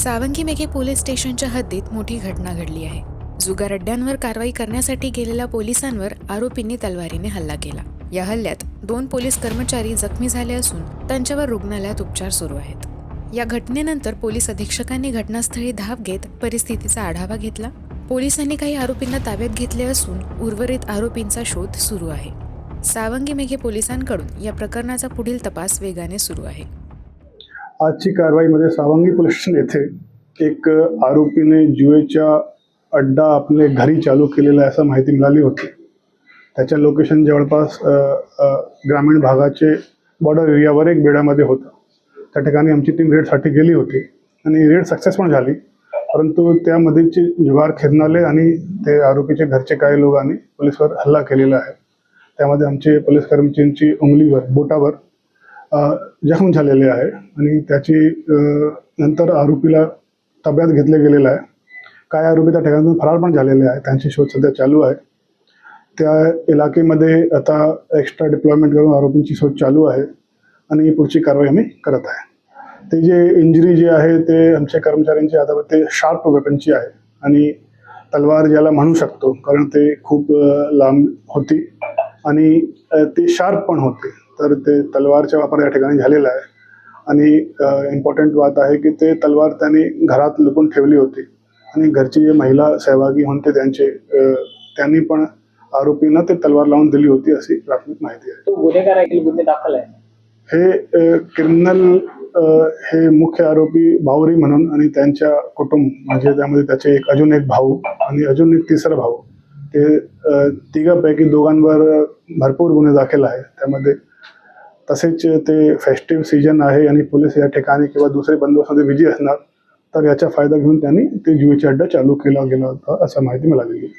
Sawangi Meghe police स्टेशनच्या हद्दीत मोठी घटना घडली आहे. जुगार अड्ड्यांवर कारवाई करण्यासाठी गेलेल्या पोलिसांवर आरोपींनी तलवारीने हल्ला केला. या हल्ल्यात दोन पोलीस कर्मचारी जखमी झाले असून त्यांच्यावर रुग्णालयात उपचार सुरू आहेत. या घटनेनंतर पोलीस अधीक्षकांनी घटनास्थळी धाव घेत परिस्थितीचा आढावा घेतला. पोलिसांनी काही आरोपींना ताब्यात घेतले असून उर्वरित आरोपींचा शोध सुरू आहे. सावंगी मेघे पोलिसांकडून या प्रकरणाचा पुढील तपास वेगाने सुरू आहे. आजची कारवाईमध्ये सावंगी पोलीस स्टेशन येथे एक आरोपीने जुएच्या अड्डा आपले घरी चालू केलेला आहे असं माहिती मिळाली होती. त्याच्या लोकेशन जवळपास ग्रामीण भागाचे बॉर्डर एरियावर एक बेड्यामध्ये होतं. त्या ठिकाणी आमची टीम रेडसाठी गेली होती आणि रेड सक्सेस पण झाली. परंतु त्यामध्येचे जुगार खेरनाले आणि ते आरोपीचे घरचे काही लोकांनी पोलिसवर हल्ला केलेला आहे. त्यामध्ये आमचे पोलीस कर्मचाऱ्यांची उंगलीवर बोटावर जखम झालेले आहे आणि त्याची नंतर आरोपीला ताब्यात घेतले गेलेलं आहे. काय आरोपी त्या ठिकाणातून फरार पण झालेले आहे त्यांचे शोध सध्या चालू आहे. त्या इलाकेमध्ये आता एक्स्ट्रा डिप्लॉयमेंट करून आरोपींची शोध चालू आहे आणि पुढची कारवाई आम्ही करत आहे. ते जे इंजरी जे आहे ते आमच्या कर्मचाऱ्यांची आता ते शार्प वेपनची आहे आणि तलवार ज्याला म्हणू शकतो कारण ते खूप लांब होती आणि ते शार्प पण होते. तर ते तलवारचा वापर या ठिकाणी झालेला आहे. आणि इम्पॉर्टंट बात आहे की ते तलवार त्यांनी घरात लपून ठेवली होती. आणि घरची जे महिला सहभागी होते त्यांचे त्यांनी पण आरोपींना ते तलवार लावून दिली होती अशी प्राथमिक माहिती आहे. आहे की गुन्हे दाखल आहे. हे क्रिमिनल हे मुख्य आरोपी भाऊरी म्हणून आणि त्यांच्या कुटुंब म्हणजे त्यामध्ये त्याचे एक अजून एक भाऊ आणि अजून एक तिसरा भाऊ. ते तिघापैकी दोघांवर भरपूर गुन्हे दाखल आहे. त्यामध्ये तसेच ते फेस्टिव्ह सीजन आहे आणि पोलीस या ठिकाणी किंवा दुसरे बंदोबस्तामध्ये बिझी असणार तर याचा फायदा घेऊन त्यांनी ते जुईचा अड्डा चालू केला गेला होता असं माहिती मिळालेली